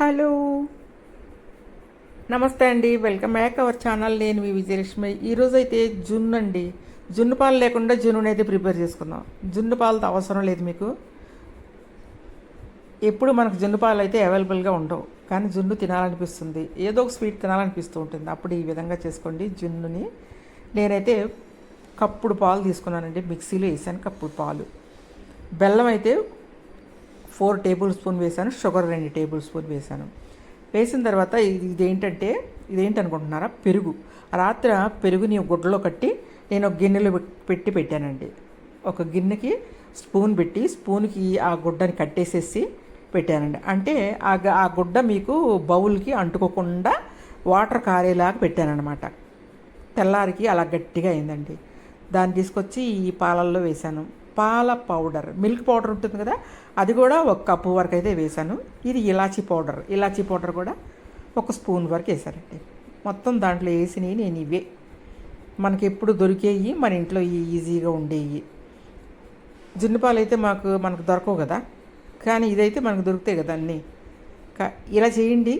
Hello. నమస్తే అండి. Welcome back our channel. నేను మీ విజయలక్ష్మి. ఈరోజు అయితే జున్ను అండి. జున్ను పాలు లేకుండా జున్నుని అయితే ప్రిపేర్ చేసుకుందాం. జున్ను పాలతో అవసరం లేదు మీకు. ఎప్పుడు మనకు జున్ను పాలు అయితే అవైలబుల్గా ఉండవు. కానీ జున్ను తినాలనిపిస్తుంది. ఏదో ఒక స్వీట్ తినాలనిపిస్తూ ఉంటుంది. అప్పుడు ఈ విధంగా చేసుకోండి జున్నుని. నేనైతే కప్పుడు పాలు తీసుకున్నానండి. మిక్సీలో వేసాను కప్పుడు పాలు. బెల్లం అయితే ఫోర్ టేబుల్ స్పూన్ వేసాను షుగర్ రెండు టేబుల్ స్పూన్ వేసాను వేసిన తర్వాత ఇది ఇదేంటంటే ఇదేంటి అనుకుంటున్నారా? పెరుగు. రాత్రి పెరుగుని గుడ్డలో కట్టి నేను ఒక గిన్నెలో పెట్టి పెట్టానండి. ఒక గిన్నెకి స్పూన్ పెట్టి స్పూన్కి ఆ గుడ్డని కట్టేసేసి పెట్టానండి. అంటే ఆ గ- ఆ గుడ్డ మీకు బౌల్కి అంటుకోకుండా వాటర్ కారేలాగా పెట్టానన్నమాట. తెల్లారికి అలా గట్టిగా అయిందండి. దాన్ని తీసుకొచ్చి ఈ పాలల్లో వేశాను. పాల పౌడర్ మిల్క్ పౌడర్ ఉంటుంది కదా అది కూడా ఒక కప్పు వరకు అయితే వేశాను. ఇది ఇలాచీ పౌడర్ ఇలాచీ పౌడర్ కూడా ఒక స్పూన్ వరకు వేసానండి మొత్తం దాంట్లో వేసినవి నేను ఇవే. మనకి ఎప్పుడు దొరికేవి మన ఇంట్లో ఈ ఈజీగా ఉండేవి జున్ను పాలు అయితే మాకు మనకు దొరకవు కదా. కానీ ఇదైతే మనకు దొరుకుతాయి కదా అన్నీ. ఇలా చేయండి.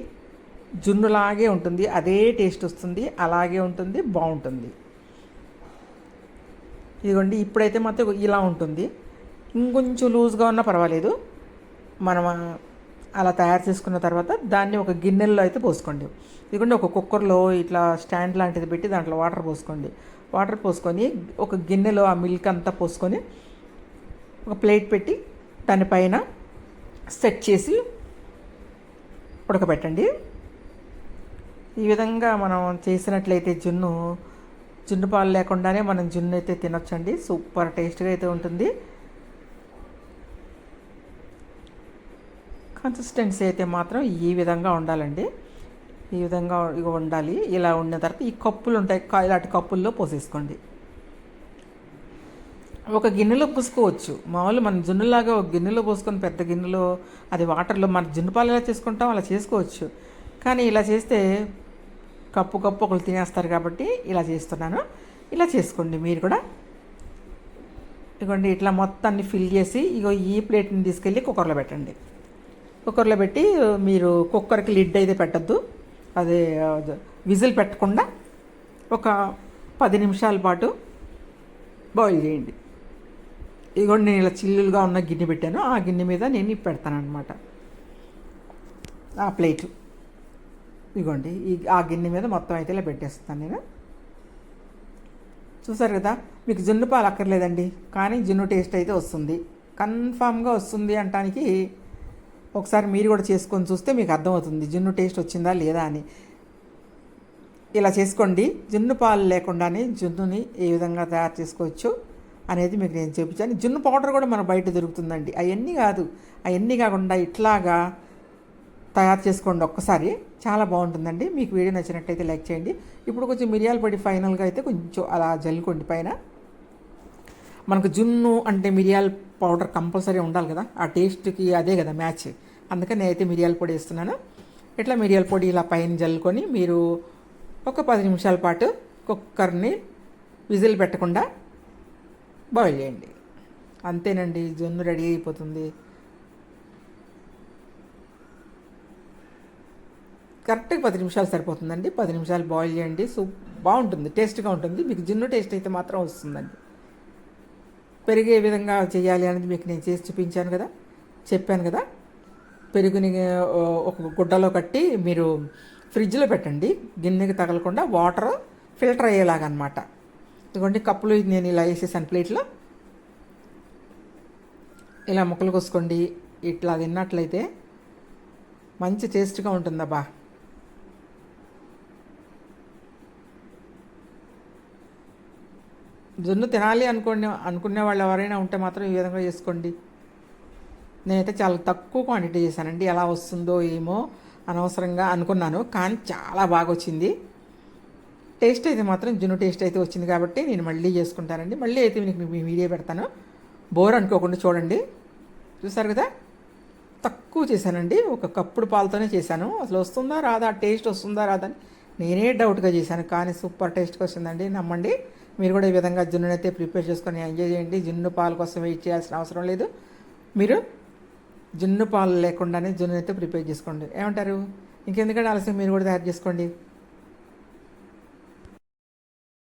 జున్నులాగే ఉంటుంది అదే టేస్ట్ వస్తుంది అలాగే ఉంటుంది బాగుంటుంది. ఇదిగోండి ఇప్పుడైతే మాత్రం ఇలా ఉంటుంది. ఇంకొంచెం లూజ్గా ఉన్నా పర్వాలేదు. మనం అలా తయారు చేసుకున్న తర్వాత దాన్ని ఒక గిన్నెల్లో అయితే పోసుకోండి. ఇదిగోండి ఒక కుక్కర్లో ఇట్లా స్టాండ్ లాంటిది పెట్టి దాంట్లో వాటర్ పోసుకోండి. వాటర్ పోసుకొని ఒక గిన్నెలో ఆ మిల్క్ అంతా పోసుకొని ఒక ప్లేట్ పెట్టి దానిపైన సెట్ చేసి ఉడకబెట్టండి. ఈ విధంగా మనం చేసినట్లయితే జున్ను జున్ను పాలు లేకుండానే మనం జున్ను అయితే తినొచ్చండి. సూపర్ టేస్ట్గా అయితే ఉంటుంది. కన్సిస్టెన్సీ అయితే మాత్రం ఈ విధంగా ఉండాలండి. ఈ విధంగా ఇగ ఉండాలి. ఇలా ఉన్న తర్వాత ఈ కప్పులు ఉంటాయి. ఇలాంటి కప్పుల్లో పోసేసుకోండి. ఒక గిన్నెలో పోసుకోవచ్చు. మామూలు మన జున్నులాగా ఒక గిన్నెలో పోసుకొని పెద్ద గిన్నెలో అది వాటర్లో మన జున్ను పాలు ఎలా చేసుకుంటాం అలా చేసుకోవచ్చు. కానీ ఇలా చేస్తే కప్పు కప్పు ఒకరు తినేస్తారు కాబట్టి ఇలా చేస్తున్నాను. ఇలా చేసుకోండి మీరు కూడా. ఇదిగోండి ఇట్లా మొత్తాన్ని ఫిల్ చేసి ఇగో ఈ ప్లేట్ని తీసుకెళ్ళి కుక్కర్లో పెట్టండి. కుక్కర్లో పెట్టి మీరు కుక్కర్కి లిడ్ అయితే పెట్టద్దు. అది విజిల్ పెట్టకుండా ఒక పది నిమిషాల పాటు బాయిల్ చేయండి. ఇదిగోండి నేను ఇలా చిల్లులుగా ఉన్న గిన్నె పెట్టాను. ఆ గిన్నె మీద నేను ఇవి పెడతాను అనమాట ఆ ప్లేటు. ఇదిగోండి ఈ ఆ గిన్నె మీద మొత్తం అయితే ఇలా పెట్టేస్తాను నేను. చూసారు కదా మీకు జున్ను పాలు అక్కర్లేదండి కానీ జున్ను టేస్ట్ అయితే వస్తుంది. కన్ఫామ్గా వస్తుంది అంటానికి ఒకసారి మీరు కూడా చేసుకొని చూస్తే మీకు అర్థమవుతుంది జున్ను టేస్ట్ వచ్చిందా లేదా అని. ఇలా చేసుకోండి జున్ను పాలు లేకుండానే జున్నుని ఏ విధంగా తయారు చేసుకోవచ్చు అనేది మీకు నేను చూపించాను. జున్ను పౌడర్ కూడా మన బయట దొరుకుతుందండి. అవన్నీ కాదు అవన్నీ కాకుండా ఇట్లాగా తయారు చేసుకోండి ఒక్కసారి. చాలా బాగుంటుందండి. మీకు వీడియో నచ్చినట్టయితే లైక్ చేయండి. ఇప్పుడు కొంచెం మిరియాల పొడి ఫైనల్గా అయితే కొంచెం అలా జల్లుకోండి పైన. మనకు జున్ను అంటే మిరియాల పౌడర్ కంపల్సరీ ఉండాలి కదా. ఆ టేస్ట్కి అదే కదా మ్యాచ్. అందుకని నేనైతే మిరియాల పొడి వేస్తున్నాను. ఇట్లా మిరియాల పొడి ఇలా పైన జల్లుకొని మీరు ఒక పది నిమిషాల పాటు కుక్కర్ని విజిల్ పెట్టకుండా బాయిల్ చేయండి. అంతేనండి. జున్ను రెడీ అయిపోతుంది. కరెక్ట్గా పది నిమిషాలు సరిపోతుందండి. పది నిమిషాలు బాయిల్ చేయండి. సూప్ బాగుంటుంది. టేస్ట్గా ఉంటుంది. మీకు జిన్ను టేస్ట్ అయితే మాత్రం వస్తుందండి. పెరిగే విధంగా చేయాలి అనేది మీకు నేను చేసి చూపించాను కదా. చెప్పాను కదా. పెరుగుని ఒక గుడ్డలో కట్టి మీరు ఫ్రిడ్జ్లో పెట్టండి. గిన్నెకి తగలకుండా వాటర్ ఫిల్టర్ అయ్యేలాగా అనమాట ఇదిగోండి కప్పులు నేను ఇలా వేసేసాను ప్లేట్లో. ఇలా ముక్కలు కోసుకోండి. ఇట్లా తిన్నట్లయితే మంచి టేస్ట్గా ఉంటుందబ్బా. జున్ను తినాలి అనుకునే అనుకునే వాళ్ళు ఎవరైనా ఉంటే మాత్రం ఈ విధంగా చేసుకోండి. నేనైతే చాలా తక్కువ క్వాంటిటీ చేశానండి. ఎలా వస్తుందో ఏమో అనవసరంగా అనుకున్నాను కానీ చాలా బాగా వచ్చింది. టేస్ట్ అయితే మాత్రం జున్ను టేస్ట్ అయితే వచ్చింది కాబట్టి నేను మళ్ళీ చేసుకుంటానండి. మళ్ళీ అయితే మీకు మీ వీడియో పెడతాను. బోర్ అనుకోకుండా చూడండి. చూసారు కదా? తక్కువ చేశానండి. ఒక కప్పుడు పాలతోనే చేశాను. అసలు వస్తుందా రాదా? టేస్ట్ వస్తుందా రాదా అని నేనే డౌట్గా చేశాను. కానీ సూపర్ టేస్ట్గా వచ్చిందండి. నమ్మండి. మీరు కూడా ఈ విధంగా జున్నునైతే ప్రిపేర్ చేసుకొని ఎంజాయ్ చేయండి. జున్ను పాలు కోసం వెయిట్ చేయాల్సిన అవసరం లేదు. మీరు జున్ను పాలు లేకుండానే జున్ను అయితే ప్రిపేర్ చేసుకోండి. ఏమంటారు? ఇంకెందుకంటే ఆలస్యం? మీరు కూడా తయారు చేసుకోండి.